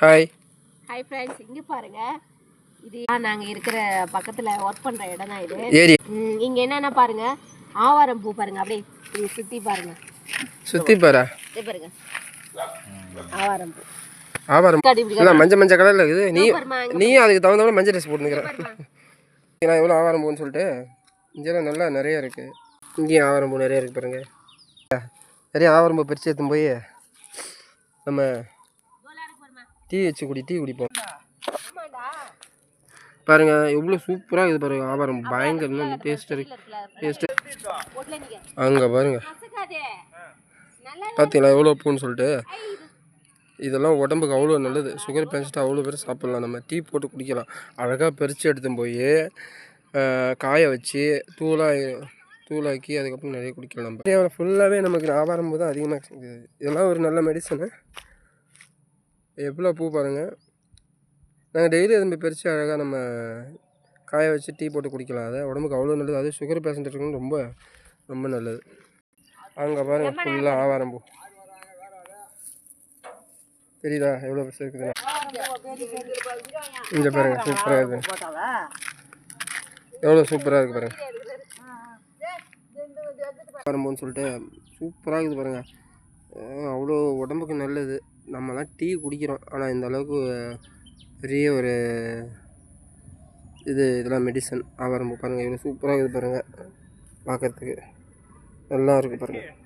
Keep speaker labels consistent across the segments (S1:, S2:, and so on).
S1: Hi
S2: hi friends இங்கே பாருங்க. இது நாங்கள் இருக்கிற பக்கத்தில் ஒர்க் பண்ணுற இடம் தான் இது
S1: ஏரி
S2: இங்க என்னென்ன பாருங்க? ஆவாரம் பூ பாருங்க அப்படியே இது சுற்றி பாருங்க.
S1: சுற்றி பாரா?
S2: இதே பாருங்க. ஆவாரம் பூ.
S1: ஆவாரம் இல்லை மஞ்சள் மஞ்சள் கலரில் இருக்குது. நீ நீயும் அதுக்கு தகுந்த மஞ்சள் ட்ரெஸ் போட்டுக்கிறேன். நான் எவ்வளோ ஆவாரம் பூன்னு சொல்லிட்டு இங்கெல்லாம் நல்லா நிறைய இருக்குது இங்கேயும் ஆவாரம் பூ நிறைய இருக்குது பாருங்க. நிறைய ஆவாரம் பூ பிரித்து எடுத்துன்னு போய் நம்ம டீ வச்சு குடி டீ குடிப்போம். பாருங்க எவ்வளோ சூப்பராக இருக்குது பாருங்க ஆவாரம் பூ. பயங்கர டேஸ்ட் இருக்கு.
S2: நீங்க
S1: அங்கே பாருங்க. பார்த்தீங்களா எவ்வளோ பூன்னு சொல்லிட்டு? இதெல்லாம் உடம்புக்கு அவ்வளோ நல்லது. சுகர் பேஷண்ட்டு அவ்வளோ பேர் சாப்பிட்லாம். நம்ம டீ போட்டு குடிக்கலாம். அழகாக பறித்து எடுத்துன்னு போய் காய வச்சு தூளாக தூளாக்கி அதுக்கப்புறம் நிறைய குடிக்கலாம் நம்ம. ஃபுல்லாகவே நமக்கு ஆவாரம் போது அதிகமாக இதெல்லாம் ஒரு நல்ல மெடிசனு எவ்வளோ பூ பாருங்கள் நாங்கள் டெய்லி அதை பறித்து அழகாக நம்ம காய வச்சு டீ போட்டு குடிக்கலாம். அதை உடம்புக்கு அவ்வளோ நல்லது. அது சுகர் பேஷண்ட் இருக்குன்னு ரொம்ப ரொம்ப நல்லது. அங்கே பாருங்கள் ஃபுல்லாக ஆவாரம் பூ. தெரியுதா? எவ்வளோ பெருசு இருக்குதுன்னு. இங்கே பாருங்க சூப்பராக இருக்குது எவ்வளோ சூப்பராக இருக்குது பாருங்க. ஆரம்பம்னு சொல்லிட்டு சூப்பராக இருக்குது பாருங்க. அஹ் அவ்வளோ உடம்புக்கு நல்லது. நம்மலாம் டீ குடிக்கிறோம். ஆனால் இந்த அளவுக்கு பெரிய ஒரு இது இதெல்லாம் மெடிசன் ஆவாரம் பாருங்கள் இவ்வளோ சூப்பராக இது பாருங்கள் பார்க்கறதுக்கு நல்லா இருக்குது பாருங்கள்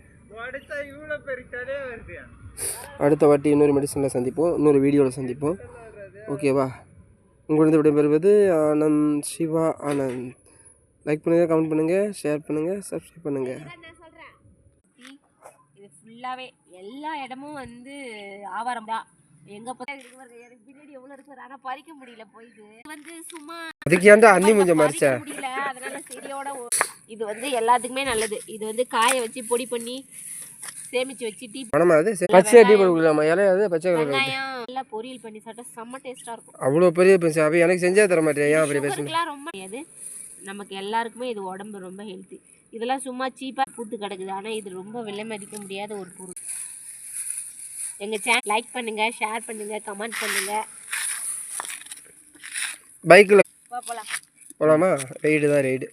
S1: அடுத்த வாட்டி இன்னொரு மெடிசனில் சந்திப்போம். இன்னொரு வீடியோவில் சந்திப்போம். ஓகேவா உங்களிடம் விடைபெறுவது ஆனந்த் சிவா ஆனந்த். லைக் பண்ணுங்கள் கமெண்ட் பண்ணுங்கள் ஷேர் பண்ணுங்கள் சப்ஸ்கிரைப் பண்ணுங்கள்
S2: ஃபுல்லாவே எல்லா இடமும் வந்து ஆவாரம் தான். எங்க பார்த்தா இருக்கு பாருங்க எனக்கு பின்னாடி எவ்வளவு இருக்கு பாரு. ஆனா பறிக்க முடியல போயிது இது வந்து சும்மா
S1: அதுக்கு ஏன்டா அன்னி முஞ்ச மறைச்ச?
S2: முடியல அதனால செடியோட இது வந்து எல்லாத்துக்குமே நல்லது. இது வந்து காய வச்சு பொடி பண்ணி சேமிச்சு வச்சு டீ
S1: பணமா அது? சரி. பச்சையா டீ கொடுக்கலாமா? அது பச்சை கலர்
S2: எல்லாம் பொரியல் பண்ணி சாப்பிட்டா செம்ம டேஸ்டா இருக்கும்.
S1: அவ்வளோ பெரிய பேசு அப்போ எனக்கு செஞ்சே தர மாட்டேன் ஏன் அப்படி பேசுங்க
S2: சுகருக்குலாம் ரொம்ப அது நமக்கு எல்லாருக்குமே இது உடம்பு ரொம்ப ஹெல்த்தி இதெல்லாம் சும்மா சீப்பாக பூத்து கிடக்குது. ஆனால் இது ரொம்ப விலை மதிக்க முடியாத ஒரு பொருள். எங்கள் சேனல் லைக் பண்ணுங்கள் ஷேர் பண்ணுங்கள் கமெண்ட் பண்ணுங்கள்
S1: பைக்கில்
S2: போகலாம்
S1: போகலாமா ரைடு தான் ரைடு